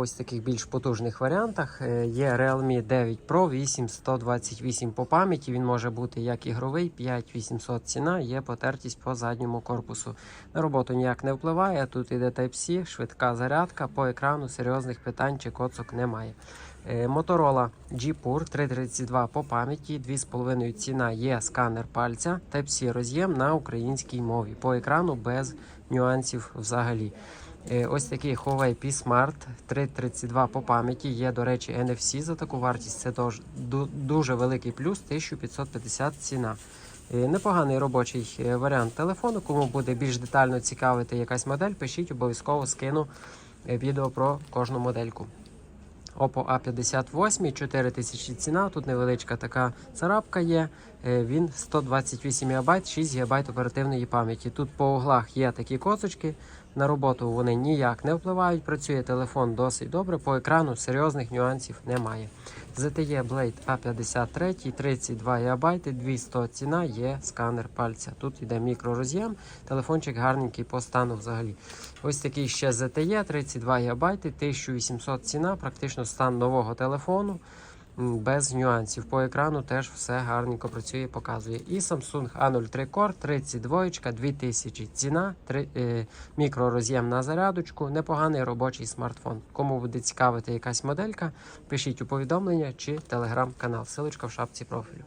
ось таких більш потужних варіантах. Е, Є Realme 9 Pro 8128 по пам'яті. Він може бути як ігровий, 5800 ціна, є потертість по задньому корпусу. На роботу ніяк не впливає. Тут іде Type-C, швидка зарядка. По екрану серйозних питань чи коцок немає. Е, Motorola G Pure 332 по пам'яті, 2,5 ціна є сканер пальця, Type-C роз'єм на українській мові. По екрану без нюансів взагалі. Е, Ось такий Huawei P Smart 332 по пам'яті. Є, до речі, NFC за таку вартість. Це дуже великий плюс, 1550 ціна. Е, Непоганий робочий е, варіант телефону. Кому буде більш детально цікавити якась модель, пишіть, обов'язково скину відео про кожну модельку. Oppo A58, 4000 ціна. Тут невеличка така царапка є. Він 128 МБ, 6 ГБ оперативної пам'яті. Тут по углах є такі косочки. На роботу вони ніяк не впливають. Працює телефон досить добре. По екрану серйозних нюансів немає. ZTE Blade A53, 32 ГБ, 200 ціна, є сканер пальця. Тут йде мікророз'єм, телефончик гарненький по стану взагалі. Ось такий ще ZTE, 32 ГБ, 1800 ціна, практично стан нового телефону. Без нюансів. По екрану теж все гарненько працює, показує. І Samsung A03 Core 32 2000 ціна, три, е, мікророз'єм на зарядочку, непоганий робочий смартфон. Кому буде цікавити якась моделька, пишіть у повідомлення чи телеграм-канал. Силочка в шапці профілю.